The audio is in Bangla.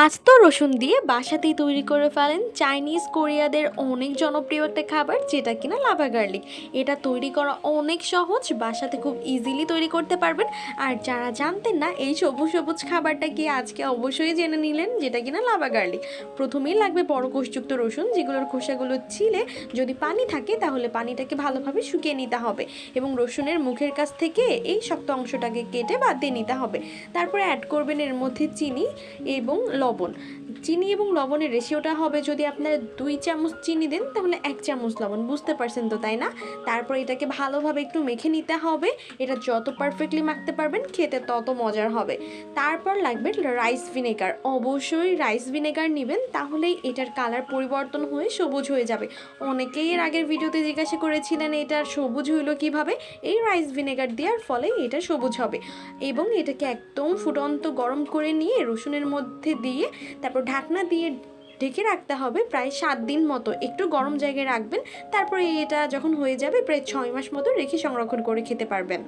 আজ তো রসুন দিয়ে বাসাতেই তৈরি করে ফেলেন চাইনিজ কোরিয়াদের অনেক জনপ্রিয় একটা খাবার, যেটা কিনা লাভা গার্লিক এটা তৈরি করা অনেক সহজ, বাসাতে খুব ইজিলি তৈরি করতে পারবেন। আর যারা জানতেন না, এই সবুজ সবুজ খাবারটা কি আজকে অবশ্যই জেনে নিলেন, যেটা কিনা লাভা গার্লিক প্রথমেই লাগবে বড় কোষযুক্ত রসুন, যেগুলোর খোসাগুলো ছিলে। যদি পানি থাকে, তাহলে পানিটাকে ভালোভাবে শুকিয়ে নিতে হবে এবং রসুনের মুখের কাছ থেকে এই শক্ত অংশটাকে কেটে বাদ দিয়ে নিতে হবে। তারপরে অ্যাড করবেন এর মধ্যে চিনি এবং লবণ চিনি এবং লবণের রেশিওটা হবে যদি আপনারা দুই চামচ চিনি দেন, তাহলে এক চামচ লবণ। বুঝতে পারছেন তো, তাই না? তারপর এটাকে ভালোভাবে একটু মেখে নিতে হবে। এটা যত পারফেক্টলি মাখতে পারবেন, খেতে তত মজার হবে। তারপর লাগবে রাইস ভিনেগার অবশ্যই রাইস ভিনেগার নেবেন, তাহলেই এটার কালার পরিবর্তন হয়ে সবুজ হয়ে যাবে। অনেকেই এর আগের ভিডিওতে জিজ্ঞাসা করেছিলেন এটার সবুজ হইল কীভাবে? এই রাইস ভিনেগার দেওয়ার ফলে এটা সবুজ হবে। এবং এটাকে একদম ফুটন্ত গরম করে নিয়ে রসুনের মধ্যে দিয়ে, তারপর ঢাকনা দিয়ে ঢেকে রাখতে হবে প্রায় সাত দিন মতো। একটু গরম জায়গায় রাখবেন, তারপরে এটা যখন হয়ে যাবে প্রায় ছয় মাস মতো রেখে সংরক্ষণ করে খেতে পারবেন।